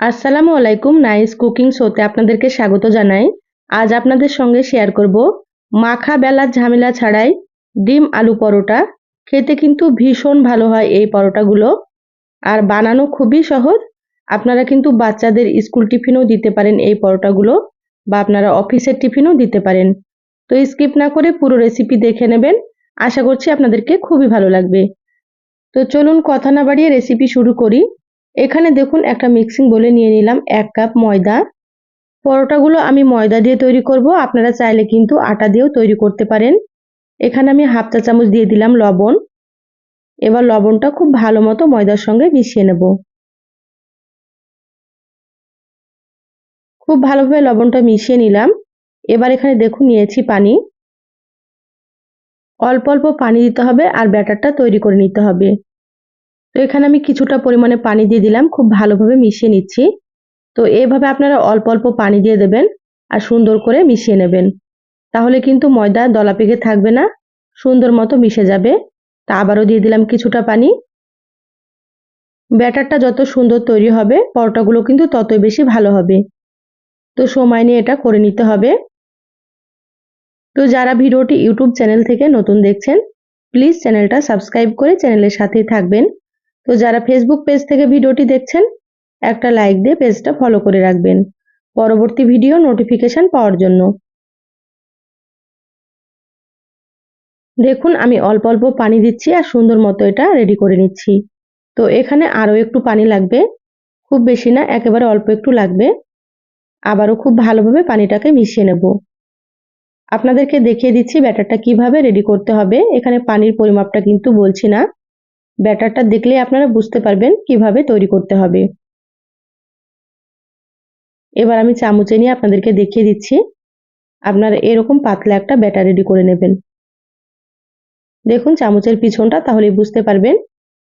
আসসালামু আলাইকুম, nice cooking শোতে আপনাদেরকে স্বাগত জানাই। আজ আপনাদের সঙ্গে শেয়ার করব মাখা বেলার ঝামেলা ছাড়াই ডিম আলু পরোটা। খেতে কিন্তু ভীষণ ভালো হয় এই পরোটাগুলো। আর বানানো খুবই সহজ। আপনারা কিন্তু বাচ্চাদের স্কুল টিফিনও দিতে পারেন এই পরোটাগুলো বা আপনারা অফিসের টিফিনও দিতে পারেন। তো স্কিপ না করে পুরো রেসিপি দেখে নেবেন। আশা করছি আপনাদেরকে খুবই ভালো লাগবে। তো চলুন কথা না বাড়িয়ে রেসিপি শুরু করি। এখানে দেখুন একটা মিক্সিং বলে নিয়ে নিলাম, এক কাপ ময়দা। পরোটাগুলো আমি ময়দা দিয়ে তৈরি করব, আপনারা চাইলে কিন্তু আটা দিয়েও তৈরি করতে পারেন। এখানে আমি হাফ চা চামচ দিয়ে দিলাম লবণ। এবার লবণটা খুব ভালো মতো ময়দার সঙ্গে মিশিয়ে নেব। খুব ভালোভাবে লবণটা মিশিয়ে নিলাম। এবার এখানে দেখুন নিয়েছি পানি। অল্প অল্প পানি দিতে হবে আর ব্যাটারটা তৈরি করে নিতে হবে। তো এখানে আমি কিছুটা পরিমাণে পানি দিয়ে দিলাম, খুব ভালোভাবে মিশিয়ে নিচ্ছি। তো এভাবে আপনারা অল্প অল্প পানি দিয়ে দেবেন আর সুন্দর করে মিশিয়ে নেবেন। তাহলে কিন্তু ময়দা দলা পেকে থাকবে না, সুন্দর মতো মিশে যাবে। তা আবারও দিয়ে দিলাম কিছুটা পানি। ব্যাটারটা যত সুন্দর তৈরি হবে, পরোটাগুলো কিন্তু ততই বেশি ভালো হবে। তো সময় নিয়ে এটা করে নিতে হবে। তো যারা ভিডিওটি ইউটিউব চ্যানেল থেকে নতুন দেখছেন, প্লিজ চ্যানেলটা সাবস্ক্রাইব করে চ্যানেলের সাথেই থাকবেন। তো যারা ফেসবুক পেজ থেকে ভিডিওটি দেখছেন, একটা লাইক দিয়ে পেজটা ফলো করে রাখবেন। পরবর্তী ভিডিও নোটিফিকেশন পাওয়ার জন্য। দেখুন, আমি অল্প অল্প পানি দিচ্ছি আর সুন্দর মতো এটা রেডি করে নিচ্ছি। তো এখানে আরও একটু পানি লাগবে। খুব বেশি না, একেবারে অল্প একটু লাগবে। আবারও খুব ভালোভাবে পানিটাকে মিশিয়ে নেব। আপনাদেরকে দেখিয়ে দিচ্ছি ব্যাটারটা কীভাবে রেডি করতে হবে। এখানে পানির পরিমাপটা কিন্তু বলছি না। ব্যাটারটা দেখলে আপনারা বুঝতে পারবেন কীভাবে তৈরি করতে হবে। এবার আমি চামচে নিয়ে আপনাদেরকে দেখিয়ে দিচ্ছি। আপনারা এরকম পাতলা একটা ব্যাটার রেডি করে নেবেন। দেখুন চামচের পিছনটা, তাহলেই বুঝতে পারবেন।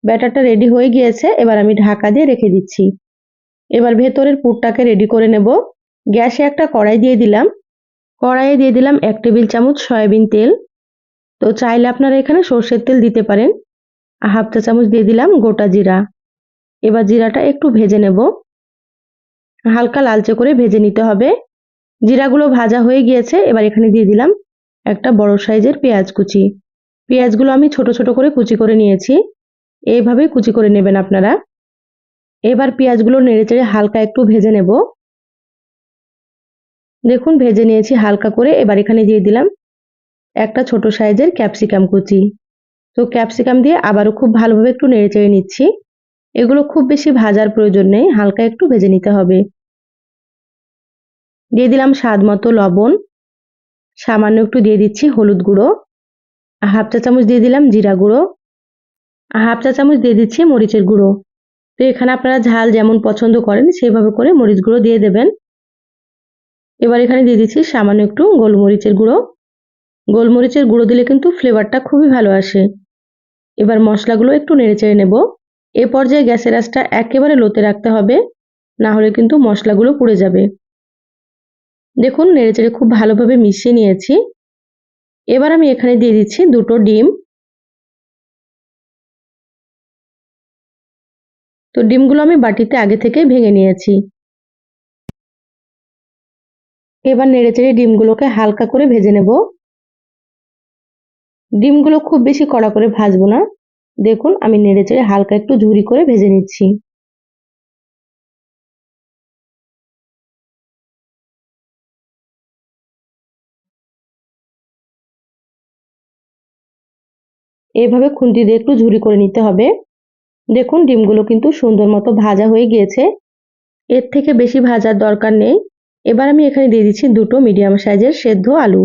ব্যাটারটা রেডি হয়ে গিয়েছে, এবার আমি ঢাকা দিয়ে রেখে দিচ্ছি। এবার ভেতরের পুরটাকে রেডি করে নেব। গ্যাসে একটা কড়াই দিয়ে দিলাম। কড়াইয়ে দিয়ে দিলাম এক টেবিল চামচ সয়াবিন তেল। তো চাইলে আপনারা এখানে সর্ষের তেল দিতে পারেন। হাফ চা চামচ দিয়ে দিলাম গোটা জিরা। এবার জিরাটা একটু ভেজে নেব। হালকা লালচে করে ভেজে নিতে হবে। জিরাগুলো ভাজা হয়ে গিয়েছে, এবার এখানে দিয়ে দিলাম একটা বড় সাইজের পেঁয়াজ কুচি। পেঁয়াজগুলো আমি ছোট ছোট করে কুচি করে নিয়েছি। এইভাবে কুচি করে নেবেন আপনারা। এবার পেঁয়াজগুলো নেড়েচেড়ে হালকা একটু ভেজে নেব। দেখুন, ভেজে নিয়েছি হালকা করে। এবার এখানে দিয়ে দিলাম একটা ছোট সাইজের ক্যাপসিকাম কুচি। তো ক্যাপসিকাম দিয়ে আবারও খুব ভালোভাবে একটু নেড়ে চেড়ে নিচ্ছি। এগুলো খুব বেশি ভাজার প্রয়োজন নেই, হালকা একটু ভেজে নিতে হবে। দিয়ে দিলাম স্বাদ মতো লবণ। সামান্য একটু দিয়ে দিচ্ছি হলুদ গুঁড়ো। হাফ চা চামচ দিয়ে দিলাম জিরা গুঁড়ো। হাফ চা চামচ দিয়ে দিচ্ছি মরিচের গুঁড়ো। তো এখানে আপনারা ঝাল যেমন পছন্দ করেন সেইভাবে করে মরিচ গুঁড়ো দিয়ে দেবেন। এবার এখানে দিয়ে দিচ্ছি সামান্য একটু গোলমরিচের গুঁড়ো। গোলমরিচের গুঁড়ো দিলে কিন্তু ফ্লেভারটা খুবই ভালো আসে। এবার মশলাগুলো একটু নেড়েচেড়ে নেব। এ পর্যায়ে গ্যাসের আঁচটা একেবারে লোতে রাখতে হবে, না হলে কিন্তু মশলাগুলো পুড়ে যাবে। দেখুন নেড়েচেড়ে খুব ভালোভাবে মিশিয়ে নিয়েছি। এবার আমি এখানে দিয়ে দিচ্ছি দুটো ডিম। তো ডিমগুলো আমি বাটিতে আগে থেকেই ভেঙে নিয়েছি। এবার নেড়েচেড়ে ডিমগুলোকে হালকা করে ভেজে নেব। ডিমগুলো খুব বেশি কড়া করে ভাজবো না। দেখুন, আমি নেড়ে চেড়ে হালকা একটু ঝুরি করে ভেজে নিচ্ছি। এইভাবে খুন্তি দিয়ে একটু ঝুরি করে নিতে হবে। দেখুন, ডিমগুলো কিন্তু সুন্দর মতো ভাজা হয়ে গিয়েছে। এর থেকে বেশি ভাজার দরকার নেই। এবার আমি এখানে দিয়ে দিচ্ছি দুটো মিডিয়াম সাইজের সেদ্ধ আলু।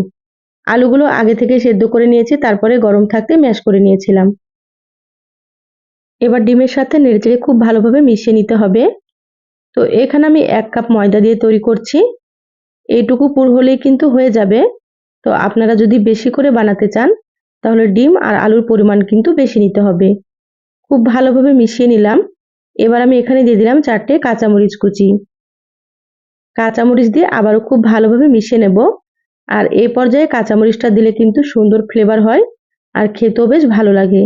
আলুগুলো আগে থেকে সেদ্ধ করে নিয়েছি, তারপরে গরম থাকতে ম্যাশ করে নিয়েছিলাম। এবার ডিমের সাথে নেড়েচেড়ে খুব ভালোভাবে মিশিয়ে নিতে হবে। তো এখানে আমি এক কাপ ময়দা দিয়ে তৈরি করছি। এইটুকু পুর হলেই কিন্তু হয়ে যাবে। তো আপনারা যদি বেশি করে বানাতে চান, তাহলে ডিম আর আলুর পরিমাণ কিন্তু বেশি নিতে হবে। খুব ভালোভাবে মিশিয়ে নিলাম। এবার আমি এখানে দিয়ে দিলাম চারটে কাঁচামরিচ কুচি। কাঁচামরিচ দিয়ে আবারও খুব ভালোভাবে মিশিয়ে নেব। আর এই পর্যায়ে কাঁচামরিচটা দিলে কিন্তু সুন্দর ফ্লেভার হয় আর খেতেও বেশ ভালো লাগে।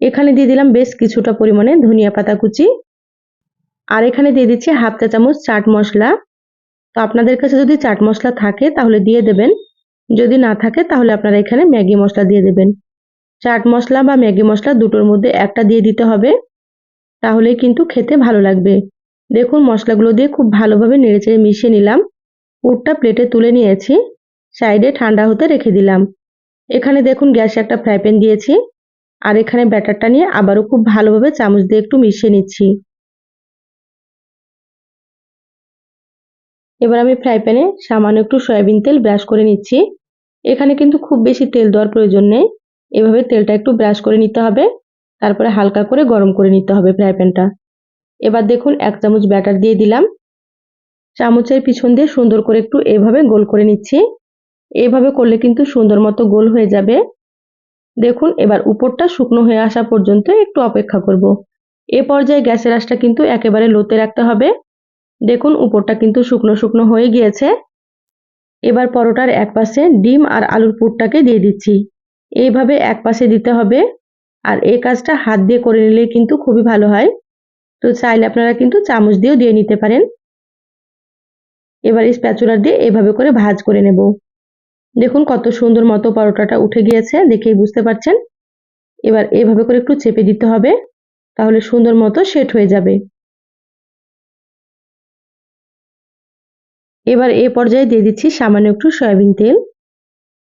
এখানে দিয়ে দিলাম বেশ কিছুটা পরিমাণে ধনিয়া পাতা কুচি। আর এখানে দিয়ে দিচ্ছি হাফ চা চামচ চাট মশলা। তো আপনাদের কাছে যদি চাট মশলা থাকে তাহলে দিয়ে দেবেন। যদি না থাকে তাহলে আপনারা এখানে ম্যাগি মশলা দিয়ে দেবেন। চাট মশলা বা ম্যাগি মশলা দুটোর মধ্যে একটা দিয়ে দিতে হবে। তাহলে কিন্তু খেতে ভালো লাগবে। দেখুন মশলাগুলো দিয়ে খুব ভালোভাবে নেড়েচেড়ে মিশিয়ে নিলাম। পুরটা প্লেটে তুলে নিয়েছি। সাইডে ঠান্ডা হতে রেখে দিলাম। এখানে দেখুন গ্যাসে একটা ফ্রাই প্যান দিয়েছি। আর এখানে ব্যাটারটা নিয়ে আবারও খুব ভালোভাবে চামচ দিয়ে একটু মিশিয়ে নিচ্ছি। এবার আমি ফ্রাই প্যানে সামান্য একটু সয়াবিন তেল ব্রাশ করে নিচ্ছি। এখানে কিন্তু খুব বেশি তেল দেওয়ার প্রয়োজন নেই। এভাবে তেলটা একটু ব্রাশ করে নিতে হবে। তারপরে হালকা করে গরম করে নিতে হবে ফ্রাই প্যানটা। এবার দেখুন এক চামচ ব্যাটার দিয়ে দিলাম। চামচের পিছন দিয়ে সুন্দর করে একটু এভাবে গোল করে নিচ্ছি। এইভাবে করলে কিন্তু সুন্দর মতো গোল হয়ে যাবে। দেখুন, এবার উপরটা শুকনো হয়ে আসা পর্যন্ত একটু অপেক্ষা করব। এ পর্যায়ে গ্যাসের আঁচটা কিন্তু একেবারে লোতে রাখতে হবে। দেখুন, উপরটা কিন্তু শুকনো শুকনো হয়ে গিয়েছে। এবার পরোটার এক পাশে ডিম আর আলুর পুরটাকে দিয়ে দিচ্ছি। এইভাবে এক পাশে দিতে হবে। আর এই কাজটা হাত দিয়ে করে নিলে কিন্তু খুবই ভালো হয়। তো চাইলে আপনারা কিন্তু চামচ দিয়েও দিয়ে নিতে পারেন। এবার স্প্যাচুলার দিয়ে এভাবে করে ভাজ করে নেব। দেখুন কত সুন্দর মতো পরোটাটা উঠে গিয়েছে, দেখেই বুঝতে পারছেন? এবার এভাবে করে একটু চেপে দিতে হবে, তাহলে সুন্দর মতো সেট হয়ে যাবে। এবার এ পর্যায়ে দিয়ে দিচ্ছি সামান্য একটু সয়াবিন তেল।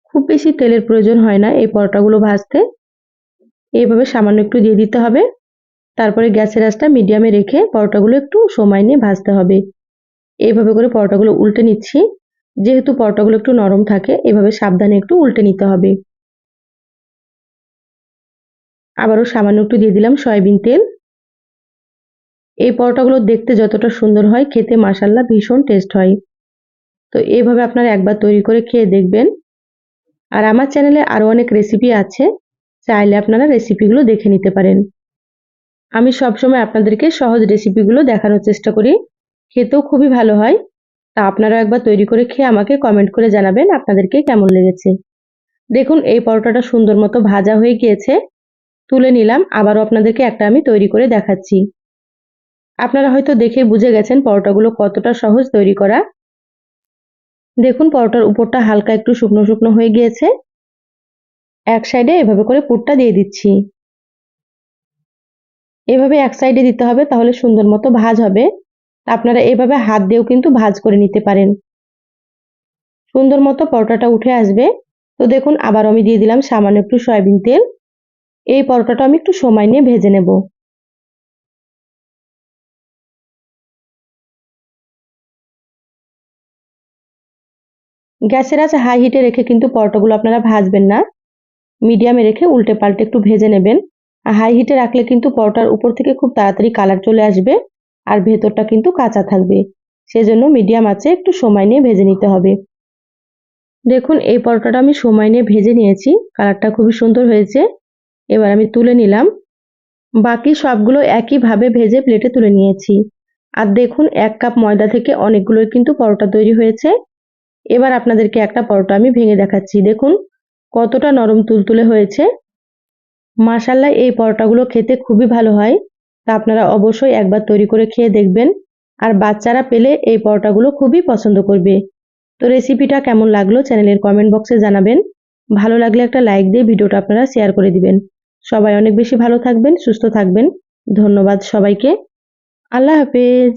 খুব বেশি তেলের প্রয়োজন হয় না এই পরোটাগুলো ভাজতে। এইভাবে সামান্য একটু দিয়ে দিতে হবে। তারপরে গ্যাসের আঁচটা মিডিয়ামে রেখে পরোটাগুলো একটু সময় নিয়ে ভাজতে হবে। এইভাবে করে পরোটাগুলো উল্টে নিচ্ছি। যেহেতু পরোটাগুলো একটু নরম থাকে, এভাবে সাবধানে একটু উল্টে নিতে হবে। আবারও সামান্য একটু দিয়ে দিলাম সয়াবিন তেল। এই পরোটাগুলো দেখতে যতটা সুন্দর হয়, খেতে মাসাল্লা ভীষণ টেস্ট হয়। তো এইভাবে আপনারা একবার তৈরি করে খেয়ে দেখবেন। আর আমার চ্যানেলে আরও অনেক রেসিপি আছে, চাইলে আপনারা রেসিপিগুলো দেখে নিতে পারেন। আমি সবসময় আপনাদেরকে সহজ রেসিপিগুলো দেখানোর চেষ্টা করি। খেতেও খুবই ভালো হয়। তা আপনারা একবার তৈরি করে খেয়ে আমাকে কমেন্ট করে জানাবেন আপনাদেরকে কেমন লেগেছে। দেখুন, এই পরোটাটা সুন্দর মতো ভাজা হয়ে গিয়েছে। তুলে নিলাম, আবারও আপনাদেরকে একটা আমি তৈরি করে দেখাচ্ছি। আপনারা হয়তো দেখে বুঝে গেছেন পরোটাগুলো কতটা সহজ তৈরি করা। দেখুন, পরোটার উপরটা হালকা একটু শুকনো শুকনো হয়ে গিয়েছে। এক সাইডে এভাবে করে পুরটা দিয়ে দিচ্ছি। এভাবে এক সাইডে দিতে হবে, তাহলে সুন্দর মতো ভাজ হবে। আপনারা এভাবে হাত দিয়েও কিন্তু ভাজ করে নিতে পারেন। সুন্দর মতো পরোটাটা উঠে আসবে। তো দেখুন, আবার আমি দিয়ে দিলাম সামান্য একটু সয়াবিন তেল। এই পরোটাটা আমি একটু সময় নিয়ে ভেজে নেব। গ্যাসের আছে হাই হিটে রেখে কিন্তু পরোটাগুলো আপনারা ভাজবেন না। মিডিয়ামে রেখে উল্টে পাল্টে একটু ভেজে নেবেন। আর হাই হিটে রাখলে কিন্তু পরোটার উপর থেকে খুব তাড়াতাড়ি কালার চলে আসবে। আর ভেতরটা কিন্তু কাঁচা থাকবে। সেজন্য মিডিয়াম আছে একটু সময় নিয়ে ভেজে নিতে হবে। দেখুন, এই পরোটাটা আমি সময় নিয়ে ভেজে নিয়েছি। কালারটা খুবই সুন্দর হয়েছে। এবার আমি তুলে নিলাম। বাকি সবগুলো একইভাবে ভেজে প্লেটে তুলে নিয়েছি। আর দেখুন, এক কাপ ময়দা থেকে অনেকগুলোই কিন্তু পরোটা তৈরি হয়েছে। এবার আপনাদেরকে একটা পরোটা আমি ভেঙে দেখাচ্ছি। দেখুন, কতটা নরম তুলতুলে হয়েছে। মাসাল্লাহ এই পরোটাগুলো খেতে খুবই ভালো হয়। তা আপনারা অবশ্যই একবার তৈরি করে খেয়ে দেখবেন। আর বাচ্চারা পেলে এই পরোটাগুলো খুবই পছন্দ করবে। তো রেসিপিটা কেমন লাগল চ্যানেলের কমেন্ট বক্সে জানাবেন। ভালো লাগলে একটা লাইক দিয়ে ভিডিওটা আপনারা শেয়ার করে দিবেন। সবাই অনেক বেশি ভালো থাকবেন, সুস্থ থাকবেন। ধন্যবাদ সবাইকে। আল্লাহ হাফেজ।